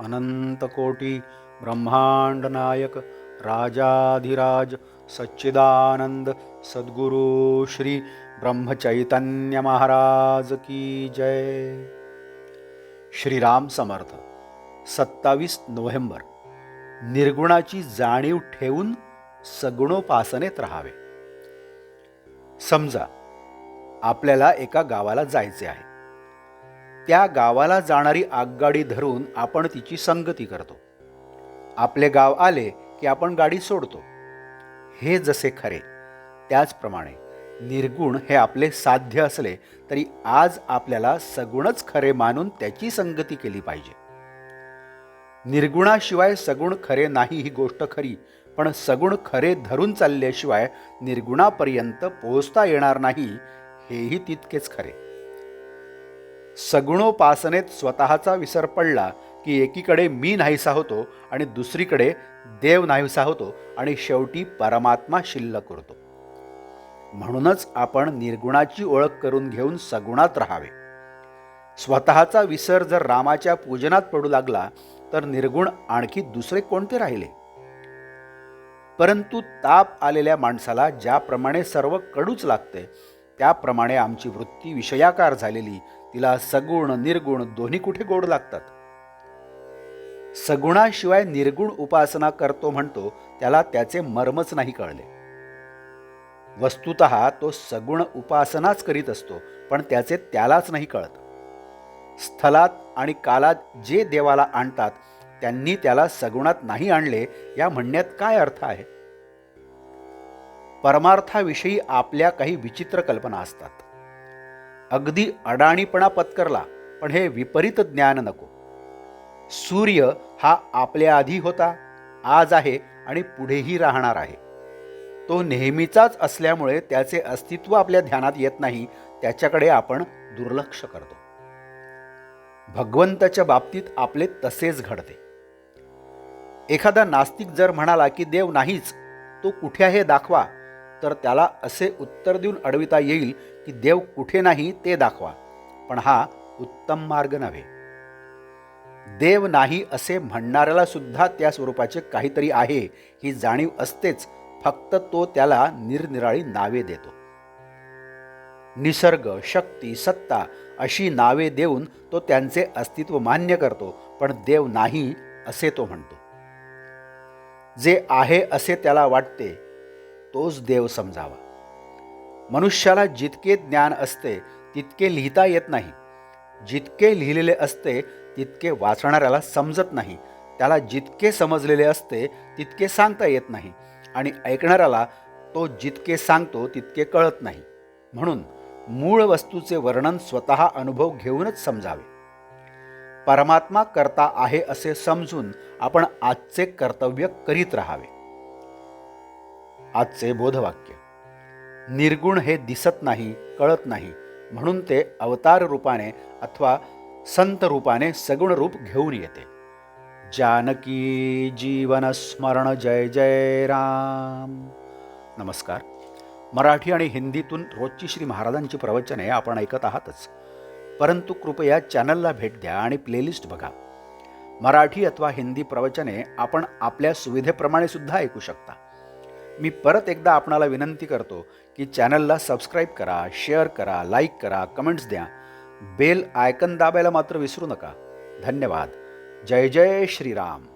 अनंतकोटी ब्रह्मांड नायक राजाधिराज सच्चिदानंद सद्गुरु श्री ब्रह्मचैतन्य महाराज की जय। श्रीराम समर्थ सत्तावीस नोव्हेंबर निर्गुणाची जाणीव ठेवून सगुणोपासनेत राहावे. समजा आपल्याला एका गावाला जायचे आहे. त्या गावाला जाणारी आगगाडी धरून आपण तिची संगती करतो. आपले गाव आले की आपण गाडी सोडतो. हे जसे खरे त्याचप्रमाणे निर्गुण हे आपले साध्य असले तरी आज आपल्याला सगुणच खरे मानून त्याची संगती केली पाहिजे. निर्गुणाशिवाय सगुण खरे नाही ही गोष्ट खरी पण सगुण खरे धरून चालल्याशिवाय निर्गुणापर्यंत पोहोचता येणार नाही हेही तितकेच खरे. सगुणोपासनेत स्वतःचा विसर पडला की एकीकडे मी नाहीसा होतो आणि दुसरीकडे देव नाहीसा होतो आणि शेवटी परमात्मा शिल्लक उरतो म्हणूनच आपण निर्गुणाची ओळख करून घेऊन सगुणात राहावे. स्वतःचा विसर जर रामाच्या पूजनात पडू लागला तर निर्गुण आणखी दुसरे कोणते राहिले? परंतु ताप आलेल्या माणसाला ज्याप्रमाणे सर्व कडूच लागते त्याप्रमाणे आमची वृत्ती विषयाकार झालेली. तिला सगुण निर्गुण दोन्ही कुठे गोड लागतात? सगुणाशिवाय निर्गुण उपासना करतो म्हणतो त्याला त्याचे मर्मच नाही कळले. वस्तुत तो सगुण उपासनाच करीत असतो पण त्याचे त्यालाच नाही कळत. स्थलात आणि कालात जे देवाला आणतात त्यांनी त्याला सगुणात नाही आणले या म्हणण्यात काय अर्थ आहे? परमार्थाविषयी आपल्या काही विचित्र कल्पना असतात. अगदी अडाणीपणा पत्करला पण हे विपरीत ज्ञान नको. सूर्य हा आपल्या आधी होता आज आहे आणि पुढेही राहणार आहे. तो नेहमीचाच असल्यामुळे त्याचे अस्तित्व आपल्या ध्यानात येत नाही त्याच्याकडे आपण दुर्लक्ष करतो. भगवंताच्या बाबतीत आपले तसेच घडते. एखादा नास्तिक जर म्हणाला की देव नाहीच तो कुठे आहे दाखवा तर त्याला असे उत्तर देऊन अडविता येईल की देव कुठे नाही ते दाखवा. पण हा उत्तम मार्ग नव्हे. देव नाही असे म्हणणाऱ्याला सुद्धा त्या स्वरूपाचे काहीतरी आहे ही जाणीव असतेच. फक्त तो त्याला निरनिराळी नावे देतो. निसर्ग शक्ती सत्ता अशी नावे देऊन तो त्यांचे अस्तित्व मान्य करतो पण देव नाही असे तो म्हणतो. जे आहे असे त्याला वाटते तोच देव समजावा. मनुष्याला जितके ज्ञान असते तितके लिहिता येत नाही. जितके लिहिलेले असते तितके वाचणाऱ्याला समजत नाही. त्याला जितके समजलेले असते तितके सांगता येत नाही. आणि ऐकणाऱ्याला तो जितके सांगतो तितके कळत नाही. म्हणून मूळ वस्तूचे वर्णन स्वतः अनुभव घेऊनच समजावे. परमात्मा करता आहे असे समजून आपण आजचे कर्तव्य करीत राहावे. आजचे बोधवाक्य. निर्गुण हे दिसत नाही कळत नाही म्हणून ते अवतार रूपाने अथवा संत रूपाने सगुण रूप घेऊन येते. जानकी जीवन स्मरण जय जय राम. नमस्कार. मराठी आणि हिंदीतून रोजची श्री महाराजांची प्रवचने आपण ऐकत आहातच. परंतु कृपया चॅनलला भेट द्या आणि प्लेलिस्ट बघा. मराठी अथवा हिंदी प्रवचने आपण आपल्या सुविधेप्रमाणे सुद्धा ऐकू शकता. मी परत एकदा आपणाला विनंती करतो की चॅनलला सबस्क्राईब करा शेअर करा लाईक करा कमेंट्स द्या. बेल आयकन दाबायला मात्र विसरू नका. धन्यवाद. जय जय श्रीराम.